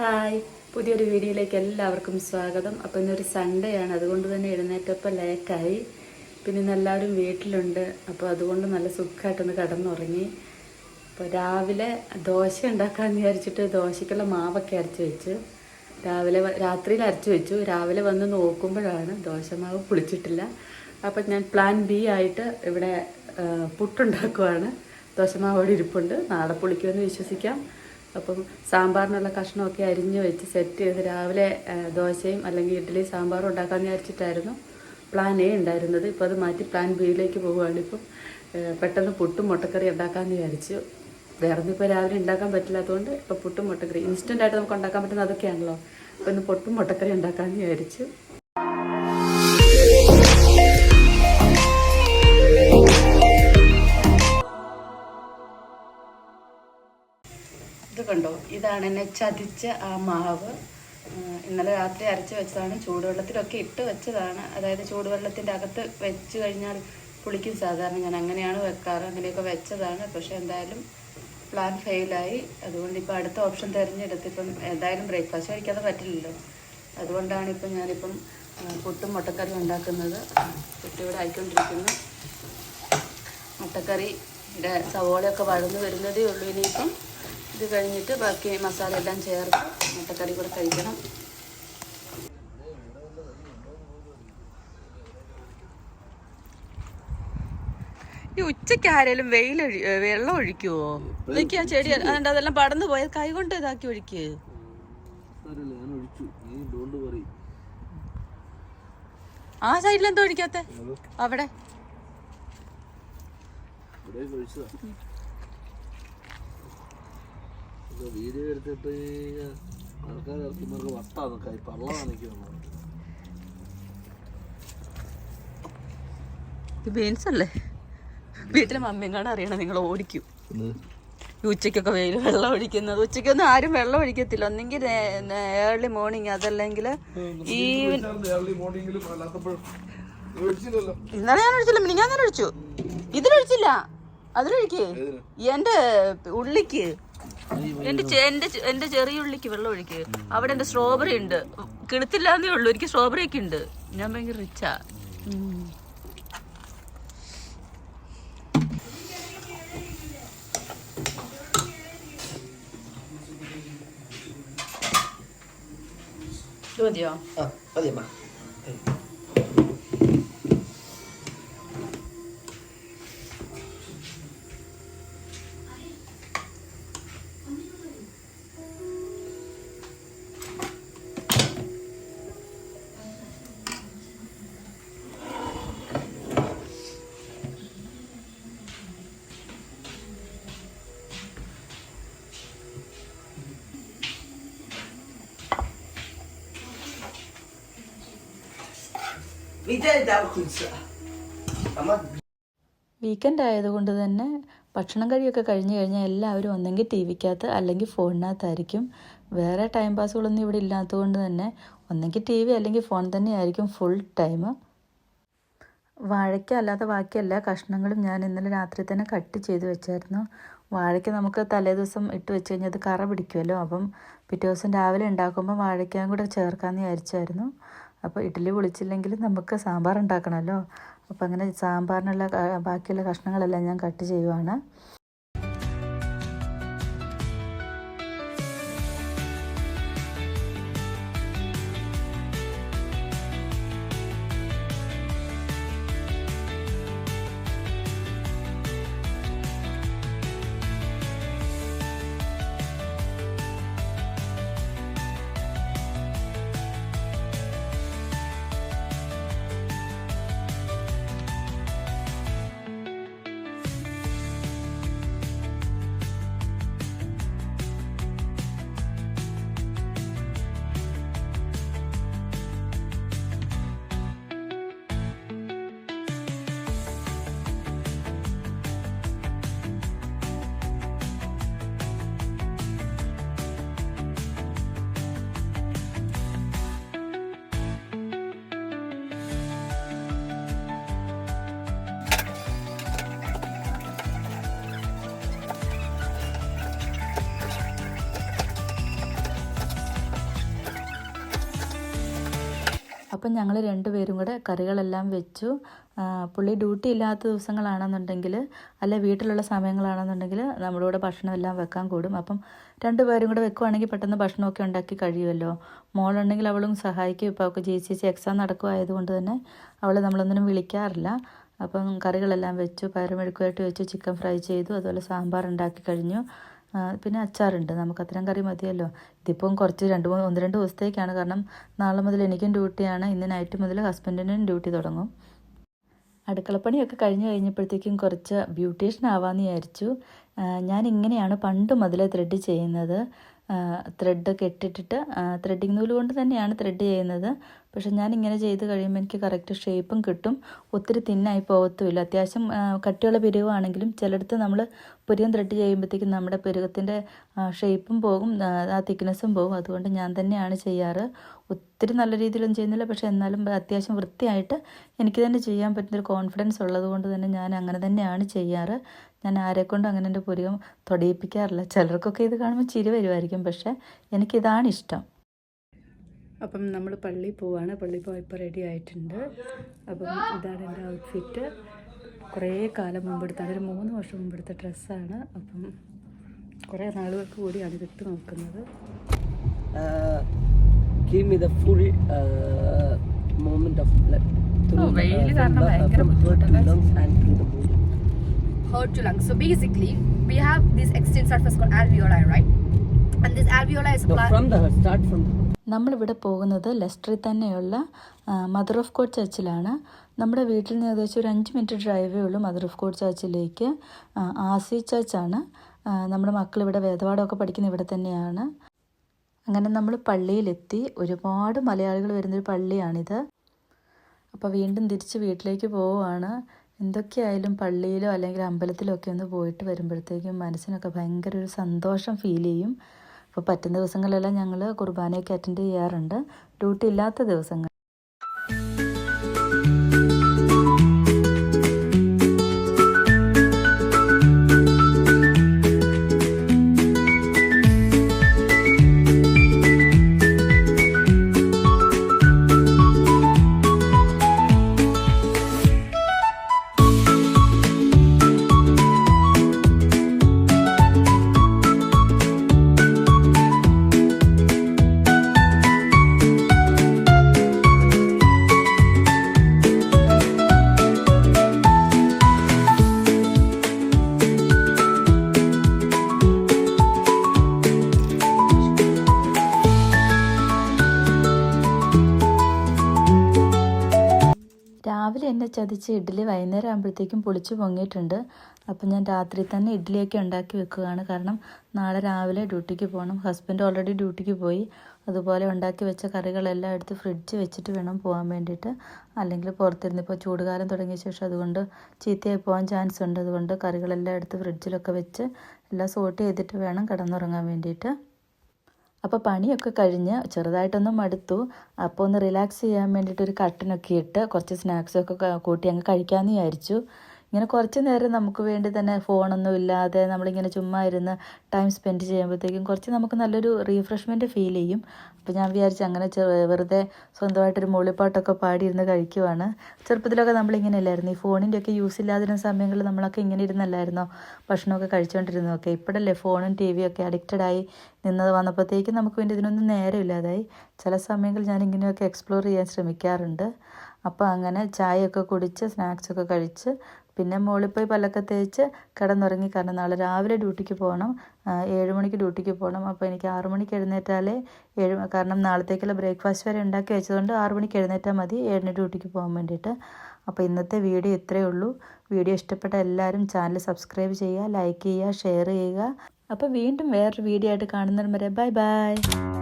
Hi. പുതിയൊരു വീഡിയോയിലേക്ക് എല്ലാവർക്കും സ്വാഗതം. അപ്പോൾ ഇന്നൊരു സൺഡേ ആണ്. അതുകൊണ്ട് തന്നെ എഴുന്നേറ്റപ്പോൾ ലേക്കായി പിന്നെ ഇന്ന് എല്ലാവരും വീട്ടിലുണ്ട്. അപ്പോൾ അതുകൊണ്ട് നല്ല സുഖമായിട്ടൊന്ന് കിടന്നുറങ്ങി. അപ്പോൾ രാവിലെ ദോശ ഉണ്ടാക്കാമെന്ന് വിചാരിച്ചിട്ട് ദോശയ്ക്കുള്ള മാവൊക്കെ അരച്ച് വെച്ചു. രാവിലെ രാത്രിയിൽ അരച്ച് വെച്ചു. രാവിലെ വന്ന് നോക്കുമ്പോഴാണ് ദോശമാവ് പുളിച്ചിട്ടില്ല. അപ്പം ഞാൻ പ്ലാൻ ബി ആയിട്ട് ഇവിടെ പുട്ടുണ്ടാക്കുവാണ്. ദോശമാവ് അവിടെ ഇരിപ്പുണ്ട്. നാളെ പുളിക്കുമെന്ന് വിശ്വസിക്കാം. അപ്പം സാമ്പാറിനുള്ള കഷ്ണമൊക്കെ അരിഞ്ഞ് വെച്ച് സെറ്റ് ചെയ്ത് രാവിലെ ദോശയും അല്ലെങ്കിൽ ഇഡ്ഡലി സാമ്പാറും ഉണ്ടാക്കാമെന്ന് വിചാരിച്ചിട്ടായിരുന്നു പ്ലാൻ എ ഉണ്ടായിരുന്നത്. ഇപ്പോൾ അത് മാറ്റി പ്ലാൻ ബിയിലേക്ക് പോവുകയാണ്. ഇപ്പം പെട്ടെന്ന് പുട്ടും മുട്ടക്കറി ഉണ്ടാക്കാമെന്ന് വിചാരിച്ചു. വേറെ ഇപ്പോൾ രാവിലെ ഉണ്ടാക്കാൻ പറ്റില്ലാത്തതുകൊണ്ട് ഇപ്പോൾ പുട്ടും മുട്ടക്കറി. ഇൻസ്റ്റന്റായിട്ട് നമുക്ക് ഉണ്ടാക്കാൻ പറ്റുന്ന അതൊക്കെയാണല്ലോ. അപ്പോൾ ഇന്ന് പുട്ടും മുട്ടക്കറി ഉണ്ടാക്കാമെന്ന് വിചാരിച്ചു. ഇതാണ് എന്നെ ചതിച്ച ആ മാവ്. ഇന്നലെ രാത്രി അരച്ച് വെച്ചതാണ്. ചൂടുവെള്ളത്തിലൊക്കെ ഇട്ട് വെച്ചതാണ്. അതായത് ചൂടുവെള്ളത്തിന്റെ അകത്ത് വെച്ച് കഴിഞ്ഞാൽ പുളിക്കും സാധാരണ. ഞാൻ അങ്ങനെയാണ് വെക്കാറ്. അങ്ങനെയൊക്കെ വെച്ചതാണ്. പക്ഷേ എന്തായാലും പ്ലാൻ ഫെയിലായി അതുകൊണ്ട് ഇപ്പോൾ അടുത്ത ഓപ്ഷൻ തിരഞ്ഞെടുത്ത് ഇപ്പം എന്തായാലും ബ്രേക്ക്ഫാസ്റ്റ് കഴിക്കാതെ പറ്റില്ലല്ലോ. അതുകൊണ്ടാണ് ഇപ്പം ഞാനിപ്പം പുട്ടും മുട്ടക്കറി ഉണ്ടാക്കുന്നത്. കുട്ടിയോടെ ആയിക്കൊണ്ടിരിക്കുന്നു. മുട്ടക്കറിയുടെ സവോളയൊക്കെ വഴന്നു വരുന്നതേ ഉള്ളൂ ഇനിയിപ്പം. ഇത് കഴിഞ്ഞിട്ട് ബാക്കി മസാല എല്ലാം ചേർത്ത് മുട്ടക്കറി കൂടെ കഴിക്കണം. ഈ ഉച്ചയ്ക്ക് ആരേലും വെയിൽ വെള്ളം ഒഴിക്കുവോ? ആ ചെടി അതുകൊണ്ട് അതെല്ലാം പടന്നു പോയ കൈ കൊണ്ട് ഇതാക്കി ഒഴിക്ക്? ആ സൈഡിൽ എന്തോ ഒഴിക്കാത്ത അവിടെ. വീഡിയോ എടുത്തിട്ട് ആൾക്കാർ ഇറക്കുമ്പോൾ കൈ ഇത് ബീൻസ് അല്ലേ? വീട്ടിലെ മമ്മിയും കൂടെ അറിയണം നിങ്ങൾ ഓടിക്കും. ഉച്ചയ്ക്കൊക്കെ വെയിൽ വെള്ളം ഒഴിക്കുന്നത്. ഉച്ചയ്ക്കൊന്നും ആരും വെള്ളം ഒഴിക്കത്തില്ല. ഒന്നെങ്കിൽ ഏർലി മോർണിംഗ് അതല്ലെങ്കിൽ ഈ മോർണിംഗിലും അല്ലാത്തപ്പോഴും ഒഴിച്ചില്ലല്ലോ. ഇന്നലെ ഞാൻ ഒഴിച്ചില്ല ഞാൻ തന്നെ ഒഴിച്ചു. ഇതിലൊഴിച്ചില്ല. അതിലൊഴിക്കേ. എന്റെ ഉള്ളിക്ക്. എന്റെ എന്റെ എന്റെ ചെറിയ ഉള്ളിക്ക് വെള്ളം ഒഴിക്ക്. അവിടെ എന്റെ സ്ട്രോബെറി ഉണ്ട്. കിളുത്തില്ലാന്നേ ഉള്ളൂ. എനിക്ക് സ്ട്രോബെറി ഒക്കെ ഉണ്ട്. ഞാൻ ഭയങ്കര റിച്ചാ മതിയോ? ആ മതിയമ്മ. വീക്കെൻഡ് ആയതുകൊണ്ട് തന്നെ ഭക്ഷണം കഴിയൊക്കെ കഴിഞ്ഞു കഴിഞ്ഞാൽ എല്ലാവരും ഒന്നെങ്കിൽ ടി വിക്കകത്ത് അല്ലെങ്കിൽ ഫോണിനകത്തായിരിക്കും. വേറെ ടൈം പാസുകളൊന്നും ഇവിടെ ഇല്ലാത്തതുകൊണ്ട് തന്നെ ഒന്നെങ്കിൽ ടി വി അല്ലെങ്കിൽ ഫോൺ തന്നെയായിരിക്കും ഫുൾ ടൈം വാഴയ്ക്ക അല്ലാതെ ബാക്കി എല്ലാ കഷ്ണങ്ങളും ഞാൻ ഇന്നലെ രാത്രി തന്നെ കട്ട് ചെയ്ത് വെച്ചായിരുന്നു. വാഴയ്ക്ക നമുക്ക് തലേ ദിവസം ഇട്ട് വെച്ച് കഴിഞ്ഞാൽ അത് കറ പിടിക്കുമല്ലോ. അപ്പം പിറ്റേ ദിവസം രാവിലെ ഉണ്ടാക്കുമ്പോൾ വാഴയ്ക്കാൻ കൂടെ ചേർക്കാമെന്ന് വിചാരിച്ചായിരുന്നു. അപ്പോൾ ഇഡ്ഡലി പൊളിച്ചില്ലെങ്കിൽ നമുക്ക് സാമ്പാർ ഉണ്ടാക്കണമല്ലോ അപ്പോൾ അങ്ങനെ സാമ്പാറിനുള്ള ബാക്കിയുള്ള കഷ്ണങ്ങളെല്ലാം ഞാൻ കട്ട് ചെയ്യുവാണ്. അപ്പം ഞങ്ങൾ രണ്ടുപേരും കൂടെ കറികളെല്ലാം വെച്ചു. പുള്ളി ഡ്യൂട്ടി ഇല്ലാത്ത ദിവസങ്ങളാണെന്നുണ്ടെങ്കിൽ അല്ലെ വീട്ടിലുള്ള സമയങ്ങളാണെന്നുണ്ടെങ്കിൽ നമ്മുടെ കൂടെ ഭക്ഷണം എല്ലാം വെക്കാൻ കൂടും. അപ്പം രണ്ടുപേരും കൂടെ വെക്കുവാണെങ്കിൽ പെട്ടെന്ന് ഭക്ഷണമൊക്കെ ഉണ്ടാക്കി കഴിയുമല്ലോ. മോളുണ്ടെങ്കിൽ അവളും സഹായിക്കും. ഇപ്പോൾ അവൾക്ക് ജി സി സി എക്സാം നടക്കുമായതുകൊണ്ട് തന്നെ അവളെ നമ്മളൊന്നിനും വിളിക്കാറില്ല. അപ്പം കറികളെല്ലാം വെച്ചു പയറുമെഴുക്കുമായിട്ട് വെച്ചു ചിക്കൻ ഫ്രൈ ചെയ്തു അതുപോലെ സാമ്പാർ ഉണ്ടാക്കി കഴിഞ്ഞു. പിന്നെ അച്ചാറുണ്ട്. നമുക്ക് അത്രയും കറി മതിയല്ലോ. ഇതിപ്പം കുറച്ച് രണ്ട് മൂന്ന് ഒന്ന് രണ്ട് ദിവസത്തേക്കാണ്. കാരണം നാളെ മുതൽ എനിക്കും ഡ്യൂട്ടിയാണ് ഇന്ന് നൈറ്റ് മുതൽ ഹസ്ബൻഡിനും ഡ്യൂട്ടി തുടങ്ങും. അടുക്കളപ്പണിയൊക്കെ കഴിഞ്ഞ് കഴിഞ്ഞപ്പോഴത്തേക്കും കുറച്ച് ബ്യൂട്ടീഷ്യൻ ആവാമെന്ന് വിചാരിച്ചു. ഞാൻ ഇങ്ങനെയാണ് പണ്ട് മുതലേ ത്രെഡ് ചെയ്യുന്നത്. ത്രെഡൊക്കെ ഇട്ടിട്ടിട്ട് ത്രെഡിങ് നൂൽ കൊണ്ട് തന്നെയാണ് ത്രെഡ് ചെയ്യുന്നത്. പക്ഷെ ഞാൻ ഇങ്ങനെ ചെയ്ത് കഴിയുമ്പോൾ എനിക്ക് കറക്റ്റ് ഷേപ്പും കിട്ടും. ഒത്തിരി തിന്നായി പോകത്തുമില്ല അത്യാവശ്യം കട്ടിയുള്ള പെരുവാണെങ്കിലും ചിലയിടത്ത് നമ്മൾ പുരികം ത്രെഡ് ചെയ്യുമ്പോഴത്തേക്കും നമ്മുടെ പെരുകത്തിന്റെ ഷേപ്പും പോകും ആ തിക്നെസ്സും പോകും. അതുകൊണ്ട് ഞാൻ തന്നെയാണ് ചെയ്യാറ്. ഒത്തിരി നല്ല രീതിയിലൊന്നും ചെയ്യുന്നില്ല. പക്ഷെ എന്നാലും അത്യാവശ്യം വൃത്തിയായിട്ട് എനിക്ക് തന്നെ ചെയ്യാൻ പറ്റുന്നൊരു കോൺഫിഡൻസ് ഉള്ളത് കൊണ്ട് തന്നെ ഞാൻ അങ്ങനെ തന്നെയാണ് ചെയ്യാറ്. ഞാൻ ആരെക്കൊണ്ടും അങ്ങനെ എന്റെ പുരികം തൊടയിപ്പിക്കാറില്ല. ചിലർക്കൊക്കെ ഇത് കാണുമ്പോൾ ചിരി വരുമായിരിക്കും. പക്ഷേ എനിക്കിതാണ് ഇഷ്ടം. അപ്പം നമ്മൾ പള്ളിയിൽ പോവാണ്. പള്ളി പോയപ്പോൾ റെഡി ആയിട്ടുണ്ട്. അപ്പം ഇതാണ് എന്റെ ഔട്ട്ഫിറ്റ് കുറേ കാലം മുമ്പെടുത്ത ഒരു മൂന്ന് വർഷം മുമ്പെടുത്ത ഡ്രസ്സാണ്. അപ്പം കുറേ നാളുകൾക്ക് കൂടി കൂടിയാണ് ഇതിട്ട് നോക്കുന്നത്. give me the full uh, moment of blood. Oh, വെയിൽ from കാരണം the- uh, ഭയങ്കര from heart to lungs and to the body. Heart to lungs. So basically, we have this extended surface called alveoli, right? And this alveoli is No, pla- from the heart. Start from the heart. നമ്മളിവിടെ പോകുന്നത് ലെസ്റ്ററിൽ തന്നെയുള്ള mother of God ചർച്ചിലാണ് നമ്മുടെ വീട്ടിൽ നിന്ന് ഏകദേശം ഒരു അഞ്ച് minute ഡ്രൈവേ ഉള്ളൂ മദർ ഓഫ് ഗോഡ് ചർച്ചിലേക്ക് ആസി ചർച്ചാണ് നമ്മുടെ മക്കൾ ഇവിടെ വേദപാഠമൊക്കെ പഠിക്കുന്ന ഇവിടെ തന്നെയാണ് അങ്ങനെ നമ്മൾ പള്ളിയിലെത്തി ഒരുപാട് മലയാളികൾ വരുന്നൊരു പള്ളിയാണിത് അപ്പോൾ വീണ്ടും തിരിച്ച് വീട്ടിലേക്ക് പോവുകയാണ് എന്തൊക്കെയായാലും പള്ളിയിലോ അല്ലെങ്കിൽ അമ്പലത്തിലോ ഒക്കെ ഒന്ന് പോയിട്ട് വരുമ്പോഴത്തേക്കും മനസ്സിനൊക്കെ ഭയങ്കര ഒരു സന്തോഷം ഫീൽ ചെയ്യും. അപ്പോൾ പറ്റുന്ന ദിവസങ്ങളിലെല്ലാം ഞങ്ങൾ കുർബാനയൊക്കെ അറ്റൻഡ് ചെയ്യാറുണ്ട്. ഡ്യൂട്ടി ഇല്ലാത്ത ദിവസങ്ങൾ ചതിച്ച് ഇഡ്ഡലി വൈകുന്നേരം ആകുമ്പോഴത്തേക്കും പൊളിച്ച് പൊങ്ങിയിട്ടുണ്ട്. അപ്പം ഞാൻ രാത്രി തന്നെ ഇഡ്ഡലിയൊക്കെ ഉണ്ടാക്കി വെക്കുകയാണ്. കാരണം നാളെ രാവിലെ ഡ്യൂട്ടിക്ക് പോകണം. ഹസ്ബൻഡ് ഓൾറെഡി ഡ്യൂട്ടിക്ക് പോയി. അതുപോലെ ഉണ്ടാക്കി വെച്ച കറികളെല്ലാം എടുത്ത് ഫ്രിഡ്ജ് വെച്ചിട്ട് വേണം പോകാൻ വേണ്ടിയിട്ട്. അല്ലെങ്കിൽ പുറത്തിരുന്ന് ഇപ്പോൾ ചൂടുകാലം തുടങ്ങിയ ശേഷം അതുകൊണ്ട് ചീത്തയായി പോകാൻ ചാൻസ് ഉണ്ട് അതുകൊണ്ട് കറികളെല്ലാം എടുത്ത് ഫ്രിഡ്ജിലൊക്കെ വെച്ച് എല്ലാം സോട്ട് ചെയ്തിട്ട് വേണം കിടന്നുറങ്ങാൻ വേണ്ടിയിട്ട്. അപ്പോൾ പണിയൊക്കെ കഴിഞ്ഞ് ചെറുതായിട്ടൊന്ന് മടുത്തു. അപ്പോൾ ഒന്ന് റിലാക്സ് ചെയ്യാൻ വേണ്ടിയിട്ട് ഒരു കട്ടനൊക്കെ ഇട്ട് കുറച്ച് സ്നാക്സൊക്കെ കൂട്ടി അങ്ങ് കഴിക്കാമെന്ന് വിചാരിച്ചു. ഇങ്ങനെ കുറച്ച് നേരം നമുക്ക് വേണ്ടി തന്നെ ഫോണൊന്നും ഇല്ലാതെ നമ്മളിങ്ങനെ ചുമ്മാ ഇരുന്ന് ടൈം സ്പെൻഡ് ചെയ്യുമ്പോഴത്തേക്കും കുറച്ച് നമുക്ക് നല്ലൊരു റീഫ്രഷ്മെന്റ് ഫീൽ ചെയ്യും. അപ്പോൾ ഞാൻ വിചാരിച്ചു അങ്ങനെ വെറുതെ സ്വന്തമായിട്ടൊരു മൂളിപ്പാട്ടൊക്കെ പാടിയിരുന്ന് കഴിക്കുവാണ്. ചെറുപ്പത്തിലൊക്കെ നമ്മളിങ്ങനെ അല്ലായിരുന്നു. ഈ ഫോണിന്റെ ഒക്കെ യൂസ് ഇല്ലാതിരുന്ന സമയങ്ങളിൽ നമ്മളൊക്കെ ഇങ്ങനെ ഇരുന്നല്ലായിരുന്നോ? ഭക്ഷണമൊക്കെ കഴിച്ചുകൊണ്ടിരുന്നതൊക്കെ ഇപ്പോഴല്ലേ ഫോണും ടി വിയൊക്കെ ഒക്കെ അഡിക്റ്റഡ് ആയി നിന്നത് വന്നപ്പോഴത്തേക്കും നമുക്ക് വേണ്ടി ഇതിനൊന്നും നേരമില്ലാതായി. ചില സമയങ്ങളിൽ ഞാൻ ഇങ്ങനെയൊക്കെ എക്സ്പ്ലോർ ചെയ്യാൻ ശ്രമിക്കാറുണ്ട്. അപ്പോൾ അങ്ങനെ ചായയൊക്കെ കുടിച്ച് സ്നാക്സൊക്കെ കഴിച്ച് പിന്നെ മുകളിൽ പോയി പല്ലൊക്കെ തേച്ച് കിടന്നുറങ്ങി. കാരണം നാളെ രാവിലെ ഡ്യൂട്ടിക്ക് പോകണം ഏഴ് മണിക്ക് ഡ്യൂട്ടിക്ക് പോകണം അപ്പോൾ എനിക്ക് ആറു മണിക്ക് എഴുന്നേറ്റാലേ ഏഴ് കാരണം നാളത്തേക്കുള്ള ബ്രേക്ക്ഫാസ്റ്റ് വരെ ഉണ്ടാക്കി വെച്ചതുകൊണ്ട് ആറു മണിക്ക് എഴുന്നേറ്റാൽ മതി. ഏഴിന് ഡ്യൂട്ടിക്ക് പോകാൻ വേണ്ടിയിട്ട്. അപ്പോൾ ഇന്നത്തെ വീഡിയോ ഇത്രയേ ഉള്ളൂ. വീഡിയോ ഇഷ്ടപ്പെട്ട എല്ലാവരും ചാനൽ സബ്സ്ക്രൈബ് ചെയ്യുക ലൈക്ക് ചെയ്യുക ഷെയർ ചെയ്യുക. അപ്പോൾ വീണ്ടും വേറൊരു വീഡിയോ ആയിട്ട് കാണുന്നതിന് വരെ ബൈ ബൈ.